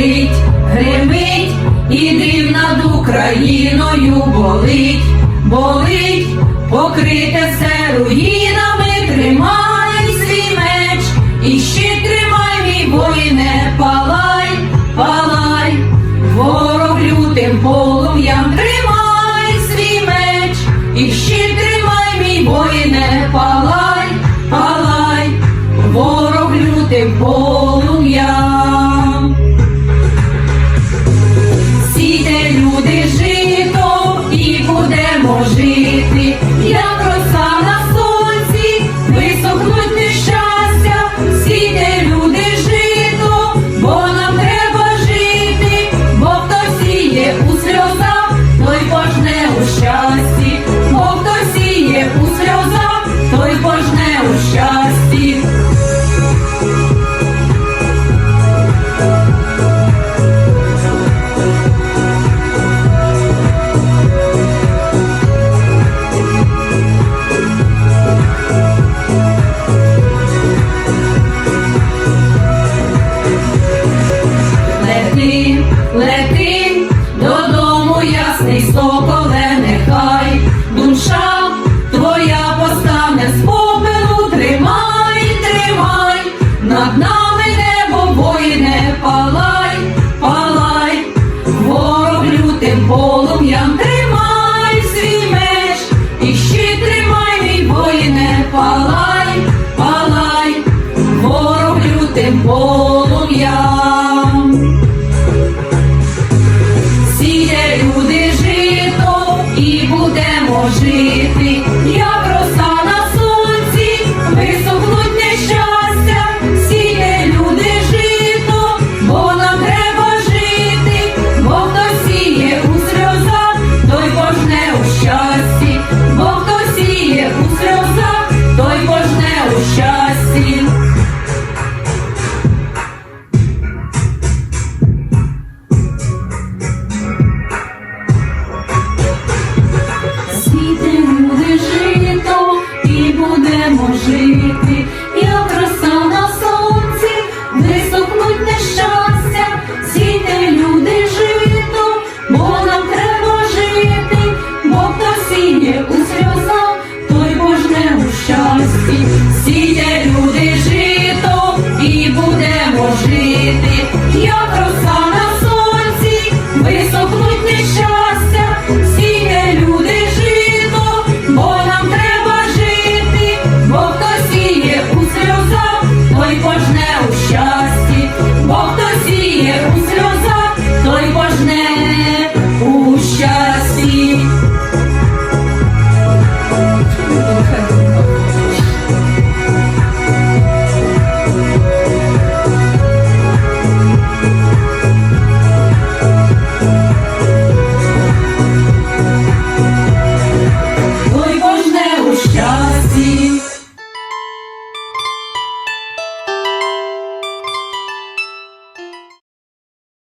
горить, гримить і дим над Україною болить, болить, покрите все руїнами, тримай свій меч, і ще тримай, мій воїне, палай, палай, ворог лютим полум'ям тримай свій меч, і ще тримай, мій воїне, палай, палай, ворог лютим полум'ям deep, let deep.